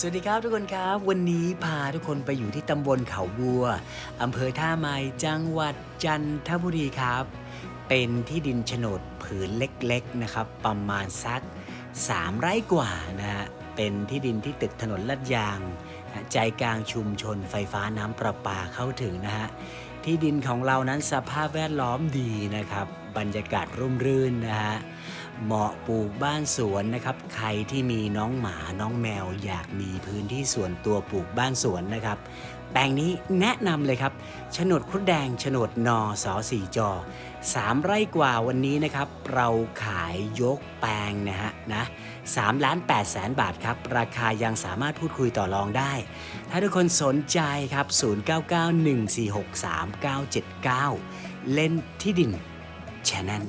สวัสดีครับทุกคนครับ วันนี้พาทุกคนไปอยู่ที่ตำบลเขาบัวอำเภอท่าไม้จังหวัดจันทบุรีครับ เป็นที่ดินโฉนดผืนเล็กๆนะครับ ประมาณสัก 3 ไร่กว่านะฮะเป็นที่ดินที่ติดถนนลาดยาง ใจกลางชุมชนไฟฟ้าน้ำประปาเข้าถึงนะฮะที่ดินของเรานั้นสภาพแวดล้อมดีนะครับ บรรยากาศร่มรื่นนะฮะ เหมาะปลูกบ้านสวนนะครับ ใครที่มีน้องหมาน้องแมว อยากมีพื้นที่ส่วนตัวปลูกบ้านสวนนะครับ แปลงนี้แนะนำเลยครับโฉนดครุฑแดงโฉนดนอสอสี่จอสามไร่กว่าวันนี้นะครับ เราขายยกแปลงนะฮะนะสามล้านแปดแสนบาทครับ ราคายังสามารถพูดคุยต่อรองได้ ถ้าทุกคนสนใจครับ 0991463979 เล่นที่ดิน Channel